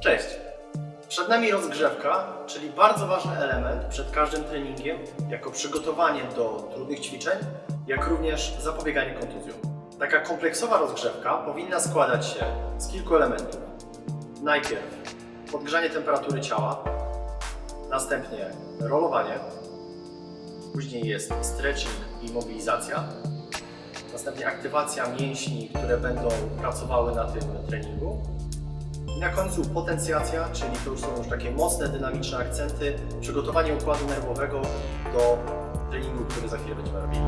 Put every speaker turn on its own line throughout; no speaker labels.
Cześć! Przed nami rozgrzewka, czyli bardzo ważny element przed każdym treningiem, jako przygotowanie do trudnych ćwiczeń, jak również zapobieganie kontuzjom. Taka kompleksowa rozgrzewka powinna składać się z kilku elementów. Najpierw podgrzanie temperatury ciała, następnie rolowanie, później jest stretching i mobilizacja, następnie aktywacja mięśni, które będą pracowały na tym treningu, i na końcu potencjacja, czyli to już są już takie mocne, dynamiczne akcenty, przygotowanie układu nerwowego do treningu, który za chwilę będziemy robili.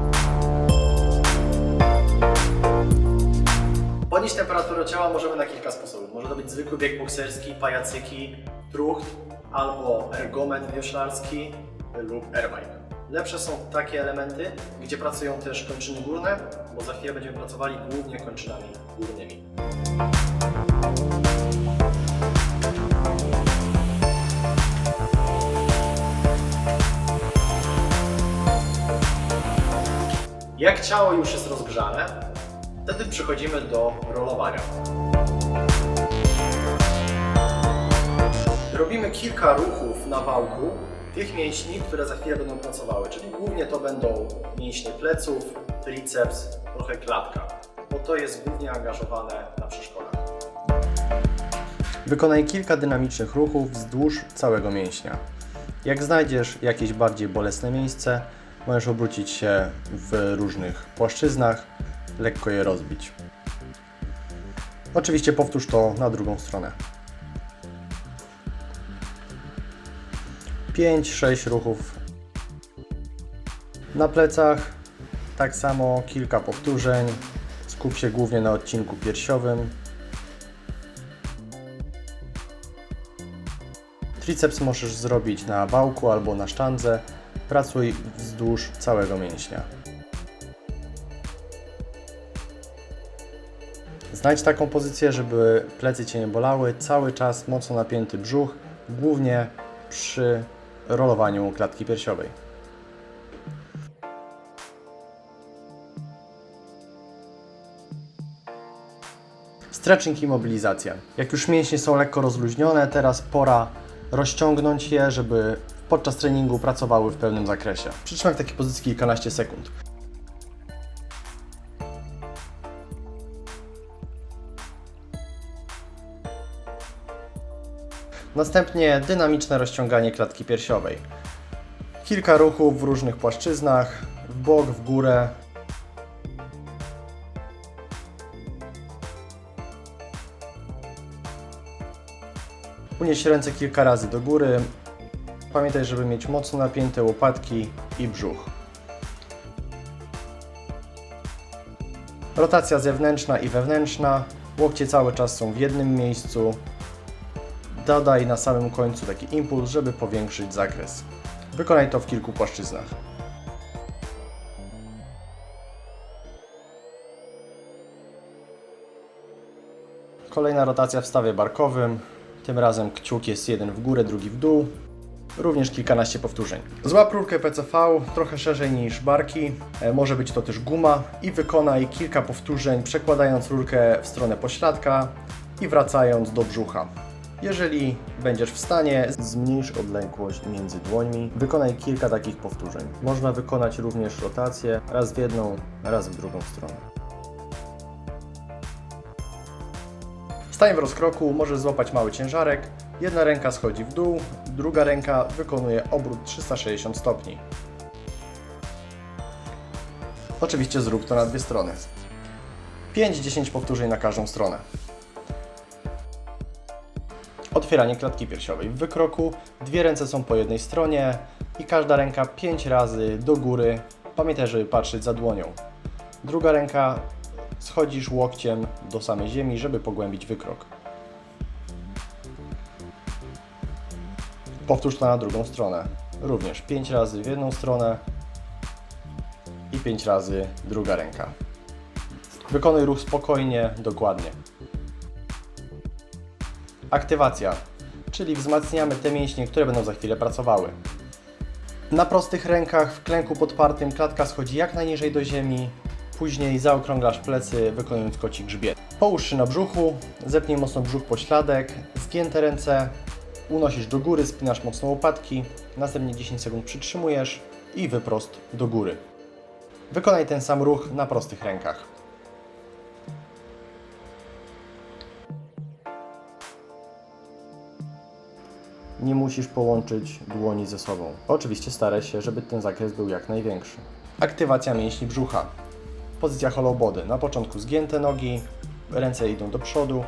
Podnieść temperaturę ciała możemy na kilka sposobów. Może to być zwykły bieg bokserski, pajacyki, trucht albo ergometr wioślarski lub airbike. Lepsze są takie elementy, gdzie pracują też kończyny górne, bo za chwilę będziemy pracowali głównie kończynami górnymi. Jak ciało już jest rozgrzane, wtedy przechodzimy do rolowania. Robimy kilka ruchów na wałku tych mięśni, które za chwilę będą pracowały, czyli głównie to będą mięśnie pleców, triceps, trochę klatka, bo to jest głównie angażowane na przeszkodach. Wykonaj kilka dynamicznych ruchów wzdłuż całego mięśnia. Jak znajdziesz jakieś bardziej bolesne miejsce, możesz obrócić się w różnych płaszczyznach, lekko je rozbić. Oczywiście powtórz to na drugą stronę. 5-6 ruchów na plecach, tak samo kilka powtórzeń. Skup się głównie na odcinku piersiowym. Triceps możesz zrobić na wałku albo na sztandze. Pracuj wzdłuż całego mięśnia. Znajdź taką pozycję, żeby plecy Cię nie bolały. Cały czas mocno napięty brzuch, głównie przy rolowaniu klatki piersiowej. Stretching i mobilizacja. Jak już mięśnie są lekko rozluźnione, teraz pora rozciągnąć je, żeby podczas treningu pracowały w pełnym zakresie. Przytrzymaj w takiej pozycji kilkanaście sekund. Następnie dynamiczne rozciąganie klatki piersiowej. Kilka ruchów w różnych płaszczyznach, w bok, w górę. Unieś ręce kilka razy do góry. Pamiętaj, żeby mieć mocno napięte łopatki i brzuch. Rotacja zewnętrzna i wewnętrzna. Łokcie cały czas są w jednym miejscu. Dodaj na samym końcu taki impuls, żeby powiększyć zakres. Wykonaj to w kilku płaszczyznach. Kolejna rotacja w stawie barkowym. Tym razem kciuk jest jeden w górę, drugi w dół. Również kilkanaście powtórzeń. Złap rurkę PCV trochę szerzej niż barki. E, Może być to też guma. I wykonaj kilka powtórzeń, przekładając rurkę w stronę pośladka i wracając do brzucha. Jeżeli będziesz w stanie, zmniejsz odległość między dłońmi. Wykonaj kilka takich powtórzeń. Można wykonać również rotację raz w jedną, raz w drugą stronę. Stań w rozkroku, możesz złapać mały ciężarek. Jedna ręka schodzi w dół, druga ręka wykonuje obrót 360 stopni. Oczywiście zrób to na dwie strony. 5-10 powtórzeń na każdą stronę. Otwieranie klatki piersiowej. W wykroku dwie ręce są po jednej stronie i każda ręka 5 razy do góry. Pamiętaj, żeby patrzeć za dłonią. Druga ręka schodzisz łokciem do samej ziemi, żeby pogłębić wykrok. Powtórz na drugą stronę. Również 5 razy w jedną stronę i 5 razy druga ręka. Wykonuj ruch spokojnie, dokładnie. Aktywacja, czyli wzmacniamy te mięśnie, które będą za chwilę pracowały. Na prostych rękach w klęku podpartym klatka schodzi jak najniżej do ziemi, później zaokrąglasz plecy wykonując koci grzbiet. Połóż się na brzuchu, zepnij mocno brzuch pośladek, Zgięte ręce unosisz do góry, spinasz mocno łopatki, następnie 10 sekund przytrzymujesz i wyprost do góry. Wykonaj ten sam ruch na prostych rękach. Nie musisz połączyć dłoni ze sobą. Oczywiście staraj się, żeby ten zakres był jak największy. Aktywacja mięśni brzucha. Pozycja hollow body. Na początku zgięte nogi, ręce idą do przodu,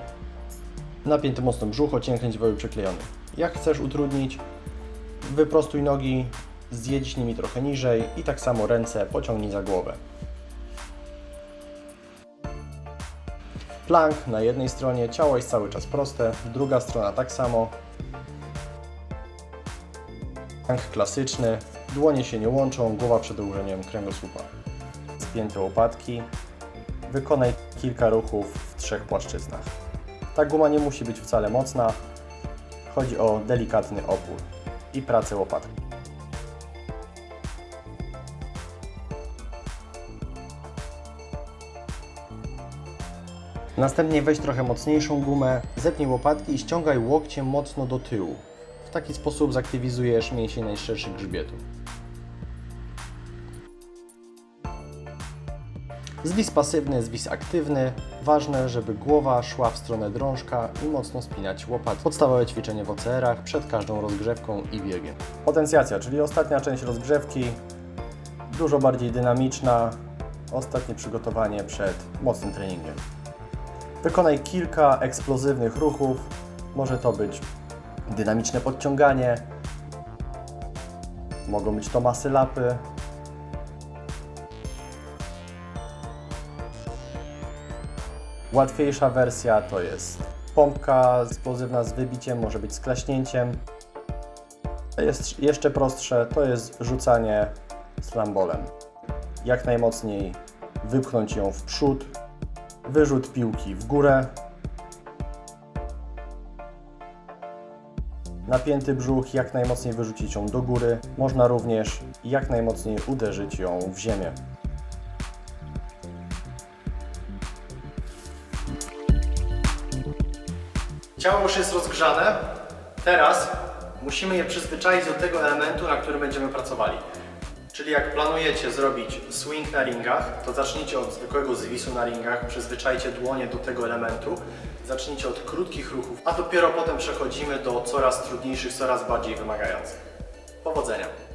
napięty mocno brzuch, ocięknięć woły przyklejony. Jak chcesz utrudnić, wyprostuj nogi, zjedź nimi trochę niżej i tak samo ręce pociągnij za głowę. Plank na jednej stronie, ciało jest cały czas proste, druga strona tak samo. Plank klasyczny, dłonie się nie łączą, głowa przed ułożeniem kręgosłupa. Spięte łopatki. Wykonaj kilka ruchów w trzech płaszczyznach. Ta guma nie musi być wcale mocna. Chodzi o delikatny opór i pracę łopatki. Następnie weź trochę mocniejszą gumę, zepnij łopatki i ściągaj łokciem mocno do tyłu. W taki sposób zaktywizujesz mięsień najszerszych grzbietu. Zwis pasywny, zwis aktywny. Ważne, żeby głowa szła w stronę drążka i mocno spinać łopat. Podstawowe ćwiczenie w OCR-ach przed każdą rozgrzewką i biegiem. Potencjacja, czyli ostatnia część rozgrzewki, dużo bardziej dynamiczna. Ostatnie przygotowanie przed mocnym treningiem. Wykonaj kilka eksplozywnych ruchów. Może to być dynamiczne podciąganie, mogą być to masy lapy, Łatwiejsza wersja to jest pompka eksplozywna z wybiciem, może być z klaśnięciem. Jest jeszcze prostsze, to jest rzucanie slambolem. Jak najmocniej wypchnąć ją w przód, wyrzut piłki w górę. Napięty brzuch, jak najmocniej wyrzucić ją do góry. Można również jak najmocniej uderzyć ją w ziemię. Ciało już jest rozgrzane. Teraz musimy je przyzwyczaić do tego elementu, na którym będziemy pracowali. Czyli jak planujecie zrobić swing na ringach, to zacznijcie od zwykłego zwisu na ringach, przyzwyczajcie dłonie do tego elementu, zacznijcie od krótkich ruchów, a dopiero potem przechodzimy do coraz trudniejszych, coraz bardziej wymagających. Powodzenia!